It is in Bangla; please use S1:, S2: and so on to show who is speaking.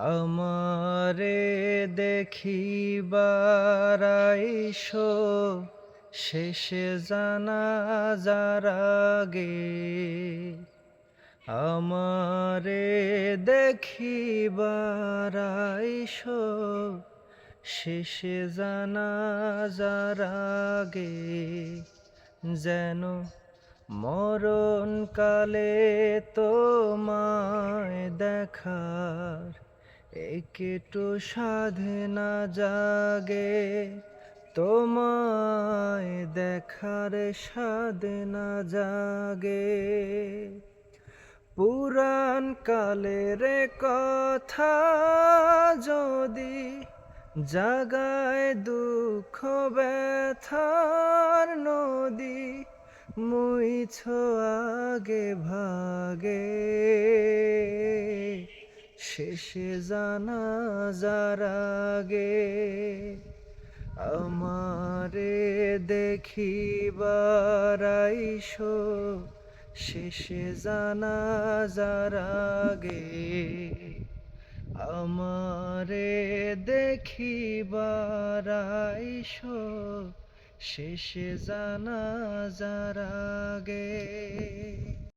S1: আমারে দেখিবার আইসো, শেষে জানা যার আগে। আমারে দেখিবার আইসো, শেষে জানা যার আগে। যেন মরণ কালে তোমায় দেখার একটু সাধনা জাগে, তোমায় দেখার সাধনা জাগে। পুরাণ কালের কথা যদি জাগায় দুঃখ ব্যথার নদী, মুইছ আগে ভাগে। শেষে জানা আগে আমারে দেখিবার আইসো, শেষে জানা আগে আমারে দেখিবার আইসো, শেষে জানা আগে